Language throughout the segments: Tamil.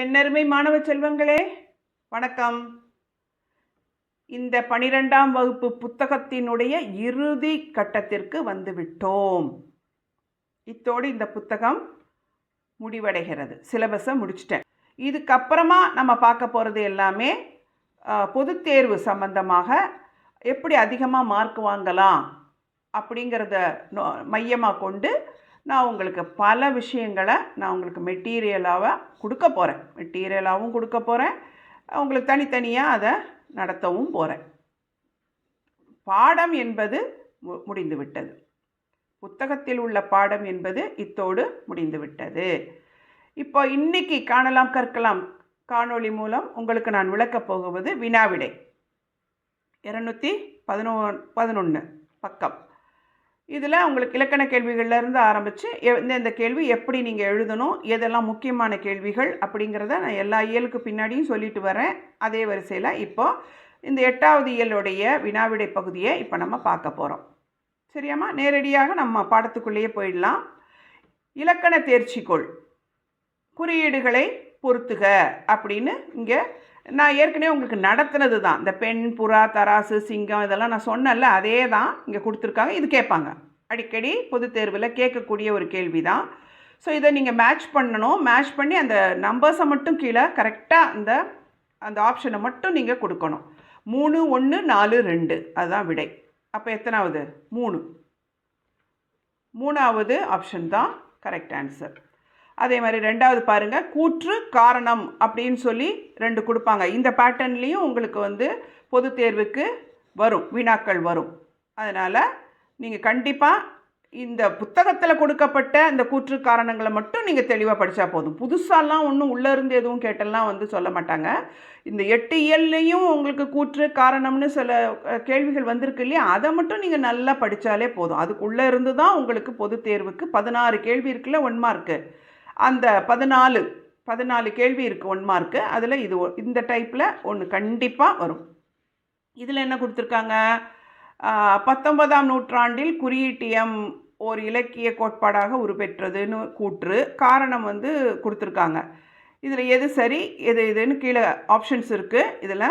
என்னருமை மாணவ செல்வங்களே வணக்கம். இந்த பனிரெண்டாம் வகுப்பு புத்தகத்தினுடைய இறுதி கட்டத்திற்கு வந்துவிட்டோம் இத்தோடு இந்த புத்தகம் முடிவடைகிறது. சிலபஸை முடிச்சிட்டேன். இதுக்கப்புறமா நம்ம பார்க்க போகிறது எல்லாமே பொது பொதுத் தேர்வு சம்பந்தமாக எப்படி அதிகமாக மார்க் வாங்கலாம் அப்படிங்கிறத நோ- மையமாக கொண்டு நான் உங்களுக்கு பல விஷயங்களை நான் உங்களுக்கு மெட்டீரியலாக கொடுக்க போகிறேன் மெட்டீரியலாகவும் கொடுக்க போகிறேன் உங்களுக்கு தனித்தனியாக அதை நடத்தவும் போகிறேன் பாடம் என்பது மு- முடிந்துவிட்டது. புத்தகத்தில் உள்ள பாடம் என்பது இத்தோடு முடிந்து விட்டது இப்போ இன்னைக்கு காணலாம் கற்கலாம். காணொளி மூலம் உங்களுக்கு நான் விளக்கப் போகுவது வினாவிடை. இரநூத்தி பதினோ பதினொன்று பக்கம். இதில் உங்களுக்கு இலக்கண கேள்விகள்லேருந்து ஆரம்பித்து எந்தெந்த கேள்வி எப்படி நீங்கள் எழுதணும் எதெல்லாம் முக்கியமான கேள்விகள் அப்படிங்கிறத நான் எல்லா இயலுக்கு பின்னாடியும் சொல்லிட்டு வரேன். அதே வரிசையில் இப்போது இந்த எட்டாவது இயலுடைய வினாவிடை பகுதியை இப்போ நம்ம பார்க்க போகிறோம் சரியாம்மா? நேரடியாக நம்ம பாடத்துக்குள்ளேயே போயிடலாம். இலக்கண தேர்ச்சிக்கோள் குறியீடுகளை பொருத்துக அப்படின்னு இங்கே நான் ஏற்கனவே உங்களுக்கு நடத்துனது தான். இந்த பெண் புறா தராசு சிங்கம் இதெல்லாம் நான் சொன்னேன்ல அதே தான் இங்கே கொடுத்துருக்காங்க. இது கேட்பாங்க. அடிக்கடி பொது தேர்வில் கேட்கக்கூடிய ஒரு கேள்வி தான் ஸோ இதை நீங்கள் மேட்ச் பண்ணணும். மேட்ச் பண்ணி அந்த நம்பர்ஸை மட்டும் கீழே கரெக்டாக அந்த அந்த ஆப்ஷனை மட்டும் நீங்கள் கொடுக்கணும். மூணு ஒன்று நாலு ரெண்டு. அதுதான் விடை. அப்போ எத்தனாவது? மூணு. மூணாவது ஆப்ஷன் தான் கரெக்ட் ஆன்சர் அதே மாதிரி ரெண்டாவது பாருங்கள் கூற்று காரணம் அப்படின்னு சொல்லி ரெண்டு கொடுப்பாங்க. இந்த பேட்டர்ன்லேயும் உங்களுக்கு வந்து பொதுத் தேர்வுக்கு வரும் வினாக்கள் வரும். அதனால் நீங்கள் கண்டிப்பாக இந்த புத்தகத்தில் கொடுக்கப்பட்ட இந்த கூற்று காரணங்களை மட்டும் நீங்கள் தெளிவாக படித்தா போதும். புதுசாலாம் ஒன்றும் உள்ளே இருந்து எதுவும் கேட்டெல்லாம் வந்து சொல்ல மாட்டாங்க. இந்த எட்டு இயல்லையும் உங்களுக்கு கூற்று காரணம்னு சில கேள்விகள் வந்திருக்கு இல்லையா? அதை மட்டும் நீங்கள் நல்லா படித்தாலே போதும். அதுக்குள்ளே இருந்து தான் உங்களுக்கு பொது தேர்வுக்கு பதினாறு கேள்வி இருக்குல்ல ஒன் மார்க்கு அந்த பதினாலு பதினாலு கேள்வி இருக்குது ஒன் மார்க்கு அதில் இது ஒ- இந்த டைப்பில் ஒன்று கண்டிப்பாக வரும். இதில் என்ன கொடுத்துருக்காங்க? பத்தொன்பதாம் நூற்றாண்டில் குறியீட்டியம் ஓர் இலக்கிய கோட்பாடாக உருப்பெற்றதுன்னு கூற்று காரணம் வந்து கொடுத்துருக்காங்க. இதில் எது சரி எது இதுன்னு கீழே ஆப்ஷன்ஸ் இருக்குது இதில்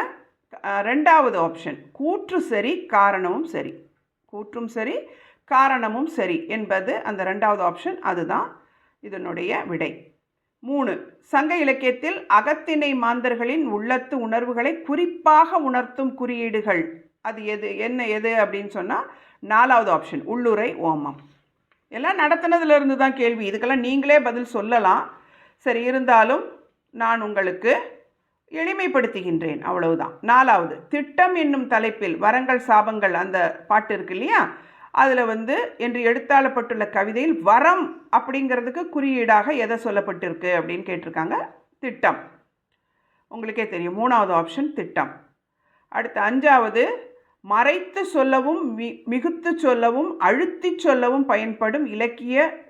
ரெண்டாவது ஆப்ஷன் கூற்று சரி காரணமும் சரி. கூற்றும் சரி காரணமும் சரி என்பது அந்த ரெண்டாவது ஆப்ஷன் அதுதான். இதனுடைய விடை. மூணு சங்க இலக்கியத்தில் அகத்திணை மாந்தர்களின் உள்ளத்து உணர்வுகளை குறிப்பாக உணர்த்தும் குறியீடுகள். அது எது என்ன எது அப்படின்னு சொன்னால் நாலாவது ஆப்ஷன் உள்ளுரை ஓமம். எல்லாம் நடத்தினதுல இருந்து தான் கேள்வி. இதுக்கெல்லாம் நீங்களே பதில் சொல்லலாம். சரி இருந்தாலும் நான் உங்களுக்கு எளிமைப்படுத்துகின்றேன். அவ்வளவுதான். நாலாவது திட்டம் என்னும் தலைப்பில் வரங்கள் சாபங்கள் அந்த பாட்டு இருக்கு இல்லையா? அதில் வந்து என்று எடுத்தாளப்பட்டுள்ள கவிதையில் வரம் அப்படிங்கிறதுக்கு குறியீடாக எதை சொல்லப்பட்டிருக்கு அப்படின்னு கேட்டிருக்காங்க. திட்டம். உங்களுக்கே தெரியும். மூணாவது ஆப்ஷன் திட்டம். அடுத்து அஞ்சாவது மறைத்து சொல்லவும் மி மிகுத்து சொல்லவும் அழுத்தி சொல்லவும் பயன்படும் இலக்கிய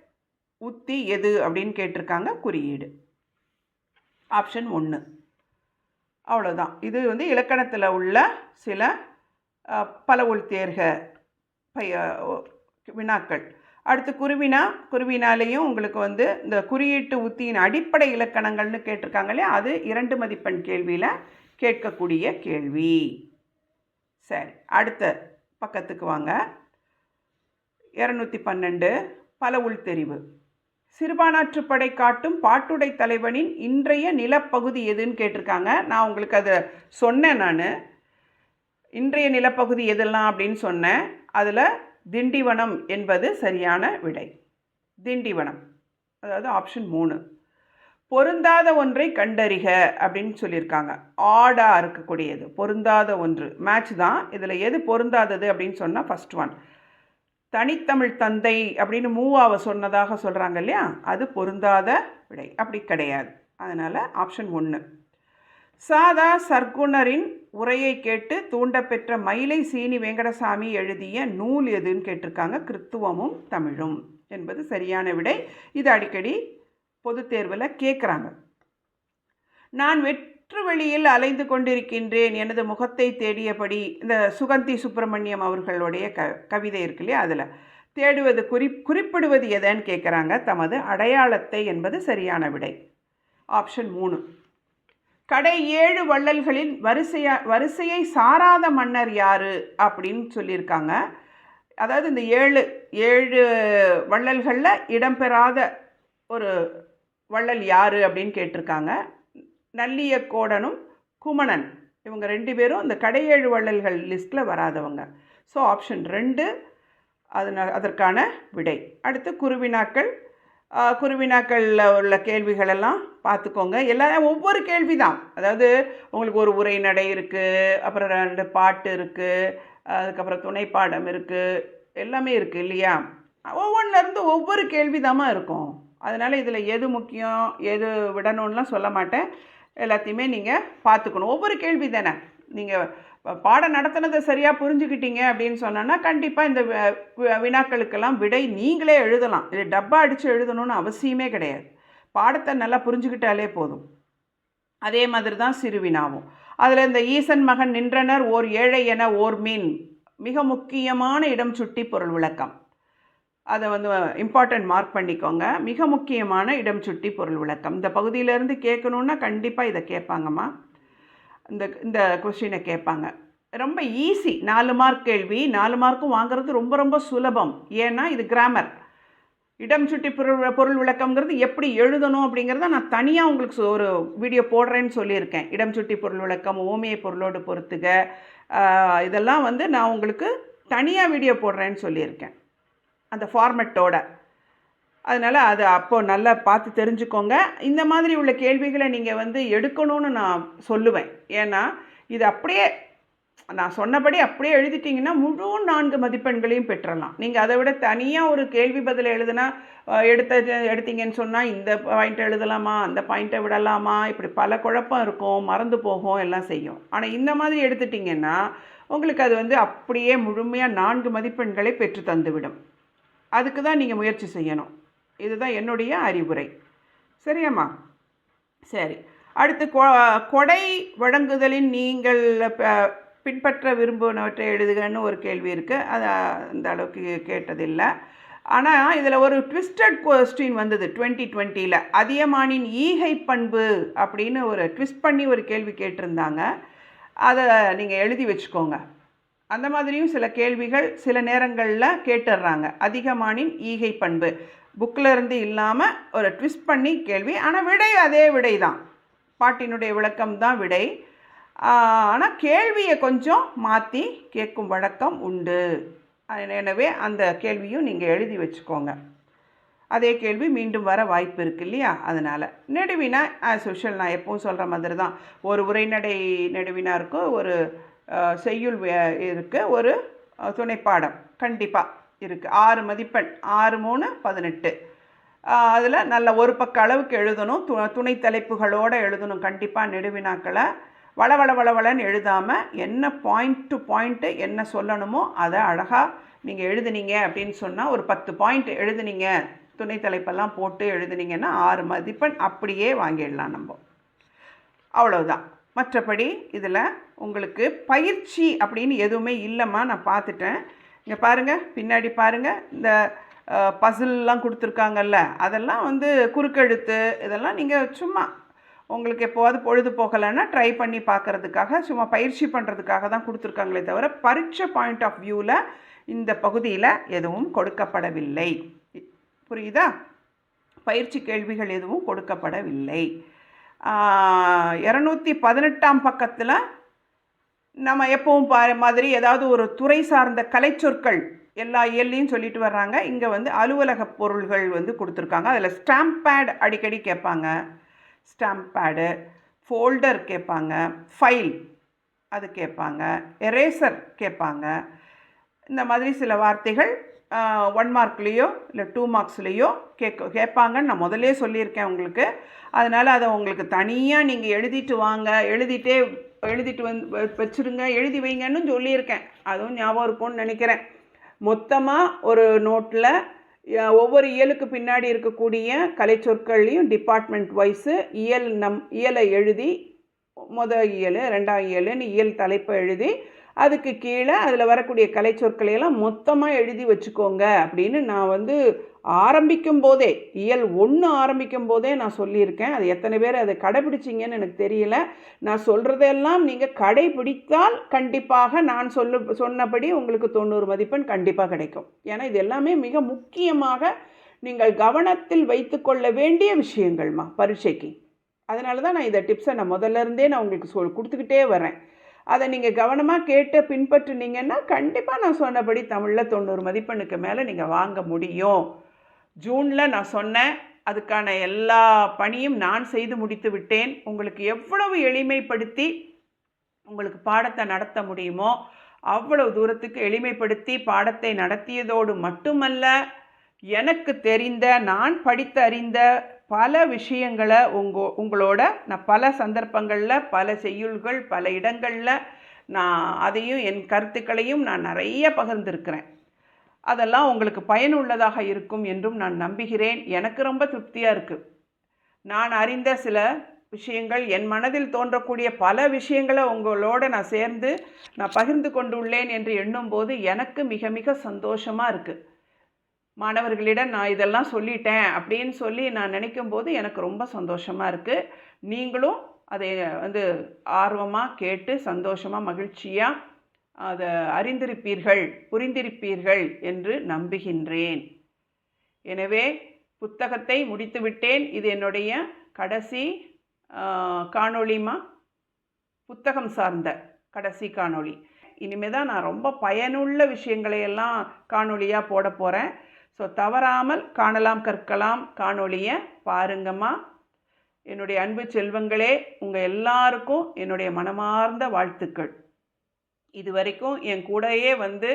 உத்தி எது அப்படின்னு கேட்டிருக்காங்க. குறியீடு. ஆப்ஷன் ஒன்று அவ்வளோதான் இது வந்து இலக்கணத்தில் உள்ள சில பல உள் தேர்க பைய வினாக்கள். அடுத்து குருவினா குருவினாலேயும் உங்களுக்கு வந்து இந்த குறியீட்டு உத்தியின் அடிப்படை இலக்கணங்கள்னு கேட்டிருக்காங்களே அது இரண்டு மதிப்பெண் கேள்வியில் கேட்கக்கூடிய கேள்வி. சரி அடுத்த பக்கத்துக்கு வாங்க. இரநூத்தி பன்னெண்டு பல உள்தெரிவு சிறுபானாற்றுப்படை காட்டும் பாட்டுடை தலைவனின் இன்றைய நிலப்பகுதி எதுன்னு கேட்டிருக்காங்க. நான் உங்களுக்கு அதை சொன்னேன் நான். இன்றைய நிலப்பகுதி எதெல்லாம் அப்படின்னு சொன்னேன். அதில் திண்டிவனம் என்பது சரியான விடை. திண்டிவனம் அதாவது ஆப்ஷன் மூணு. பொருந்தாத ஒன்றை கண்டறிக அப்படின்னு சொல்லியிருக்காங்க. ஆடாக இருக்கக்கூடியது பொருந்தாத ஒன்று. மேட்ச் தான். இதில் எது பொருந்தாதது அப்படின்னு சொன்னால் ஃபஸ்ட் ஒன் தனித்தமிழ் தந்தை அப்படின்னு மூவாவை சொன்னதாக சொல்கிறாங்க இல்லையா? அது பொருந்தாத விடை. அப்படி கிடையாது. அதனால் ஆப்ஷன் ஒன்று சாதா சர்க்குணரின் உரையை கேட்டு தூண்டப்பெற்ற மயிலை சீனி வெங்கடசாமி எழுதிய நூல் எதுன்னு கேட்டிருக்காங்க. கிறித்துவமும் தமிழும் என்பது சரியான விடை. இது அடிக்கடி பொது தேர்வில் கேட்குறாங்க நான் வெற்று வெளியில் அலைந்து கொண்டிருக்கின்றேன் எனது முகத்தை தேடியபடி இந்த சுகந்தி சுப்பிரமணியம் அவர்களுடைய க கவிதை இருக்கு இல்லையா? அதில் தேடுவது குறி குறிப்பிடுவது எதன்னு கேட்குறாங்க தமது அடையாளத்தை என்பது சரியான விடை. ஆப்ஷன் மூணு. கடை ஏழு வள்ளல்களின் வரிசையா வரிசையை சாராத மன்னர் யாரு? அப்படின்னு சொல்லியிருக்காங்க. அதாவது இந்த ஏழு ஏழு வள்ளல்களில் இடம்பெறாத ஒரு வள்ளல் யாரு அப்படின்னு கேட்டிருக்காங்க. நல்லிய கோடனும் குமணன். இவங்க ரெண்டு பேரும் இந்த கடையேழு வள்ளல்கள் லிஸ்ட்டில் வராதவங்க. ஸோ ஆப்ஷன் ரெண்டு அதனால் அதற்கான விடை. அடுத்து குருவினாக்கள். குருவினாக்களில் உள்ள கேள்விகளெல்லாம் பார்த்துக்கோங்க. எல்லாம் ஒவ்வொரு கேள்வி தான் அதாவது உங்களுக்கு ஒரு உரைநடை இருக்குது அப்புறம் ரெண்டு பாட்டு இருக்குது அதுக்கப்புறம் துணைப்பாடம் இருக்குது எல்லாமே இருக்குது இல்லையா? ஒவ்வொன்றிலேருந்து ஒவ்வொரு கேள்வி இருக்கும். அதனால் இதில் எது முக்கியம் எது விடணும்லாம் சொல்ல மாட்டேன். எல்லாத்தையுமே நீங்கள் பார்த்துக்கணும். ஒவ்வொரு கேள்வி தானே. நீங்கள் பாடம் நடத்தினதை சரியாக புரிஞ்சுக்கிட்டீங்க அப்படின்னு சொன்னோன்னா கண்டிப்பாக இந்த வி- வினாக்களுக்கெல்லாம் விடை நீங்களே எழுதலாம். இது டப்பா அடித்து எழுதணும்னு அவசியமே கிடையாது. பாடத்தை நல்லா புரிஞ்சுக்கிட்டாலே போதும். அதே மாதிரி தான் சிறுவினாவும். அதில் இந்த ஈசன் மகன் நின்றனர் ஓர் ஏழை என ஓர் மீன். மிக முக்கியமான இடம் சுட்டி பொருள் விளக்கம். அதை வந்து இம்பார்ட்டன்ட் மார்க் பண்ணிக்கோங்க. மிக முக்கியமான இடம் சுட்டி பொருள் விளக்கம். இந்த பகுதியிலேருந்து கேட்கணுன்னா கண்டிப்பாக இதை கேட்பாங்கம்மா. இந்த இந்த கொஸ்டினை கேட்பாங்க. ரொம்ப ஈஸி நாலு மார்க் கேள்வி. நாலு மார்க்கும் வாங்குறது ரொம்ப ரொம்ப சுலபம். ஏன்னா இது கிராமர் இடம் சுட்டி பொருள் பொருள் விளக்கம்ங்கிறது எப்படி எழுதணும் அப்படிங்கிறத நான் தனியாக உங்களுக்கு ஒரு வீடியோ போடுறேன்னு சொல்லியிருக்கேன். இடம் சுட்டி பொருள் விளக்கம் ஓமிய பொருளோடு பொறுத்துக இதெல்லாம் வந்து நான் உங்களுக்கு தனியாக வீடியோ போடுறேன்னு சொல்லியிருக்கேன். அந்த ஃபார்மெட்டோட அதனால் அது அப்போது நல்லா பார்த்து தெரிஞ்சுக்கோங்க. இந்த மாதிரி உள்ள கேள்விகளை நீங்கள் வந்து எடுக்கணும்னு நான் சொல்லுவேன். ஏன்னா இது அப்படியே நான் சொன்னபடி அப்படியே எழுதிட்டிங்கன்னா முழு நான்கு மதிப்பெண்களையும் பெற்றலாம். நீங்கள் அதை விட தனியாக ஒரு கேள்வி பதில் எழுதுனா எடுத்த எடுத்தீங்கன்னு சொன்னால் இந்த பாயிண்ட் எழுதலாமா அந்த பாயிண்ட்டை விடலாமா இப்படி பல குழப்பம் இருக்கும் மறந்து போகும் எல்லாம் செய்யும். ஆனால் இந்த மாதிரி எடுத்துட்டிங்கன்னா உங்களுக்கு அது வந்து அப்படியே முழுமையாக நான்கு மதிப்பெண்களை பெற்று தந்துவிடும். அதுக்கு தான் நீங்கள் முயற்சி செய்யணும். இதுதான் என்னுடைய அறிவுரை. சரியாம்மா? சரி. அடுத்து கொ- கொடை வழங்குதலின் நீங்கள் இப்போ பின்பற்ற விரும்புனவற்றை எழுதுகன்னு ஒரு கேள்வி இருக்குது அது அந்த அளவுக்கு கேட்டதில்லை. ஆனால் இதில் ஒரு ட்விஸ்டட் கொஸ்டின் வந்தது டுவெண்ட்டி டுவெண்ட்டியில் அதியமானின் ஈகை பண்பு அப்படின்னு ஒரு ட்விஸ்ட் பண்ணி ஒரு கேள்வி கேட்டிருந்தாங்க. அதை நீங்கள் எழுதி வச்சுக்கோங்க. அந்த மாதிரியும் சில கேள்விகள் சில நேரங்களில் கேட்டுடுறாங்க அதிகமானின் ஈகை பண்பு. புக்கில் இருந்து இல்லாமல் ஒரு ட்விஸ்ட் பண்ணி கேள்வி. ஆனால் விடை அதே விடை தான் பாட்டினுடைய விளக்கம் தான் விடை. ஆனால் கேள்வியை கொஞ்சம் மாற்றி கேட்கும் வழக்கம் உண்டு. எனவே அந்த கேள்வியும் நீங்கள் எழுதி வச்சுக்கோங்க. அதே கேள்வி மீண்டும் வர வாய்ப்பு இருக்கு இல்லையா? அதனால். நெடுவினா ஆஸ் யூஷுவல் நான் எப்பவும் சொல்கிற மாதிரி தான். ஒரு உரைநடை நெடுவினா இருக்கும் ஒரு செய்யுள் இருக்குது ஒரு துணைப்பாடம் கண்டிப்பாக இருக்குது ஆறு மதிப்பெண் ஆறு மூணு பதினெட்டு. அதில் நல்ல ஒரு பக்க அளவுக்கு எழுதணும். து துணை தலைப்புகளோடு எழுதணும். கண்டிப்பாக நெடுவினாக்களை வளவளவளவளன்னு வளவளன்னு எழுதாமல் என்ன பாயிண்ட் டு பாயிண்ட்டு என்ன சொல்லணுமோ அதை அழகாக நீங்கள் எழுதுனீங்க அப்படின்னு சொன்னால் ஒரு பத்து பாயிண்ட் எழுதுனீங்க. துணை தலைப்பெல்லாம் போட்டு எழுதுனீங்கன்னா ஆறு மதிப்பெண் அப்படியே வாங்கிடலாம் நம்ம. அவ்வளோதான் மற்றபடி இதில் உங்களுக்கு பயிற்சி அப்படின்னு எதுவுமே இல்லைம்மா நான் பார்த்துட்டேன். இங்கே பாருங்கள் பின்னாடி பாருங்கள் இந்த பசில்லாம் கொடுத்துருக்காங்கல்ல அதெல்லாம் வந்து குறுக்கெழுத்து இதெல்லாம் நீங்கள் சும்மா உங்களுக்கு எப்போவாது பொழுது போகலைன்னா ட்ரை பண்ணி பார்க்கறதுக்காக சும்மா பயிற்சி பண்ணுறதுக்காக தான் கொடுத்துருக்காங்களே தவிர பரீட்சை பாயிண்ட் ஆஃப் வியூவில் இந்த பகுதியில் எதுவும் கொடுக்கப்படவில்லை. புரியுதா? பயிற்சி கேள்விகள் எதுவும் கொடுக்கப்படவில்லை. இரநூத்தி பதினெட்டாம் பக்கத்தில் நம்ம எப்பவும் பாரு மாதிரி ஏதாவது ஒரு துறை சார்ந்த கலைச்சொற்கள் எல்லா இயல்லையும் சொல்லிட்டு வர்றாங்க. இங்கே வந்து அலுவலக பொருள்கள் வந்து கொடுத்துருக்காங்க. அதில் ஸ்டாம்ப் பேட் அடிக்கடி கேட்பாங்க. ஸ்டாம்ப் பேடு ஃபோல்டர் கேட்பாங்க ஃபைல் அது கேட்பாங்க எரேசர் கேட்பாங்க. இந்த மாதிரி சில வார்த்தைகள் ஒன் மார்க்லேயோ இல்லை டூ மார்க்ஸ்லேயோ கேட்க கேட்பாங்கன்னு நான் முதல்லே சொல்லியிருக்கேன் உங்களுக்கு. அதனால் அதை உங்களுக்கு தனியாக நீங்கள் எழுதிட்டு வாங்க எழுதிட்டே எழுதிட்டு வந்து வச்சுருங்க எழுதி வைங்கன்னு சொல்லியிருக்கேன். அதுவும் ஞாபகம் இருக்கும்னு நினைக்கிறேன். மொத்தமாக ஒரு நோட்டில் ஒவ்வொரு இயலுக்கு பின்னாடி இருக்கக்கூடிய கலைச்சொற்கள்லையும் டிபார்ட்மெண்ட் வைஸு இயல் நம் இயலை எழுதி முத இயல் ரெண்டாம் இயலுன்னு இயல் தலைப்பை எழுதி அதுக்கு கீழே அதில் வரக்கூடிய கலை சொற்களையெல்லாம் மொத்தமாக எழுதி வச்சுக்கோங்க அப்படின்னு நான் வந்து ஆரம்பிக்கும் போதே இயல் ஒன்று ஆரம்பிக்கும் போதே நான் சொல்லியிருக்கேன். அது எத்தனை பேர் அதை கடைபிடிச்சிங்கன்னு எனக்கு தெரியல. நான் சொல்கிறதெல்லாம் நீங்கள் கடைபிடித்தால் கண்டிப்பாக நான் சொல்லு சொன்னபடி உங்களுக்கு தொண்ணூறு மதிப்பெண் கண்டிப்பாக கிடைக்கும். ஏன்னா இது எல்லாமே மிக முக்கியமாக நீங்கள் கவனத்தில் வைத்துக்கொள்ள வேண்டிய விஷயங்கள்மா பரீட்சைக்கு. அதனால தான் நான் இந்த டிப்ஸை நான் முதல்ல இருந்தே நான் உங்களுக்கு சொல் கொடுத்துக்கிட்டே வரேன் அதை நீங்கள் கவனமாக கேட்டு பின்பற்றுனீங்கன்னா கண்டிப்பாக நான் சொன்னபடி தமிழில் தொண்ணூறு மதிப்பெண்ணுக்கு மேலே நீங்கள் வாங்க முடியும். ஜூனில் நான் சொன்னேன் அதுக்கான எல்லா பணியும் நான் செய்து முடித்து விட்டேன். உங்களுக்கு எவ்வளவு எளிமைப்படுத்தி உங்களுக்கு பாடத்தை நடத்த முடியுமோ அவ்வளவு தூரத்துக்கு எளிமைப்படுத்தி பாடத்தை நடத்தியதோடு மட்டுமல்ல எனக்கு தெரிந்த நான் படித்து அறிந்த பல விஷயங்களை உங்க உங்களோட நான் பல சந்தர்ப்பங்களில் பல செய்யுள்கள் பல இடங்களில் நான் அதையும் என் கருத்துக்களையும் நான் நிறைய பகிர்ந்திருக்கிறேன். அதெல்லாம் உங்களுக்கு பயனுள்ளதாக இருக்கும் என்றும் நான் நம்புகிறேன். எனக்கு ரொம்ப திருப்தியாக இருக்குது நான் அறிந்த சில விஷயங்கள் என் மனதில் தோன்றக்கூடிய பல விஷயங்களை உங்களோட நான் சேர்ந்து நான் பகிர்ந்து கொண்டுள்ளேன் என்று எண்ணும்போது எனக்கு மிக மிக சந்தோஷமாக இருக்குது மாணவர்களிடம் நான் இதெல்லாம் சொல்லிட்டேன் அப்படின்னு சொல்லி நான் நினைக்கும் போது எனக்கு ரொம்ப சந்தோஷமாக இருக்குது நீங்களும் அதை வந்து ஆர்வமாக கேட்டு சந்தோஷமாக மகிழ்ச்சியாக அதை அறிந்திருப்பீர்கள் புரிந்திருப்பீர்கள் என்று நம்புகின்றேன். எனவே புத்தகத்தை முடித்துவிட்டேன் இது என்னுடைய கடைசி காணொளிமா புத்தகம் சார்ந்த கடைசி காணொளி. இனிமேல் தான் நான் ரொம்ப பயனுள்ள விஷயங்களையெல்லாம் காணொளியாக போட போகிறேன் ஸோ தவறாமல் காணலாம் கற்கலாம் காணொளியை பாருங்கம்மா. என்னுடைய அன்பு செல்வங்களே உங்கள் எல்லாருக்கும் என்னுடைய மனமார்ந்த வாழ்த்துக்கள். இது வரைக்கும் என் கூடயே வந்து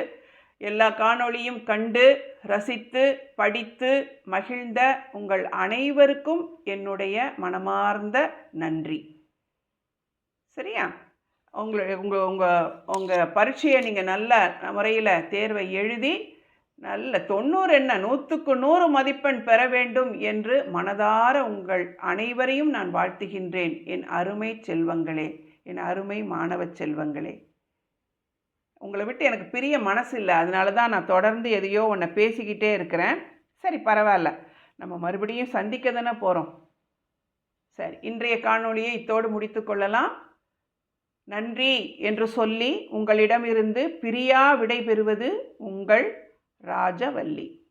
எல்லா காணொளியும் கண்டு ரசித்து படித்து மகிழ்ந்த உங்கள் அனைவருக்கும் என்னுடைய மனமார்ந்த நன்றி. சரியா? உங்களை உங்கள் உங்கள் உங்கள் பரீட்சையை நீங்கள் நல்ல முறையில் தேர்வை எழுதி நல்ல தொண்ணூறு என்ன? நூற்றுக்கு நூறு மதிப்பெண் பெற வேண்டும் என்று மனதார உங்கள் அனைவரையும் நான் வாழ்த்துகின்றேன். என் அருமை செல்வங்களே என் அருமை மாணவ செல்வங்களே. உங்களை விட்டு எனக்கு பிரிய மனசு இல்லை. அதனால தான் நான் தொடர்ந்து எதையோ ஒன்றை பேசிக்கிட்டே இருக்கிறேன். சரி பரவாயில்ல. நம்ம மறுபடியும் சந்திக்க தானே போகிறோம் சரி இன்றைய காணொளியை இத்தோடு முடித்து கொள்ளலாம். நன்றி என்று சொல்லி உங்களிடமிருந்து பிரியா விடை பெறுவது உங்கள் ராஜவல்லி.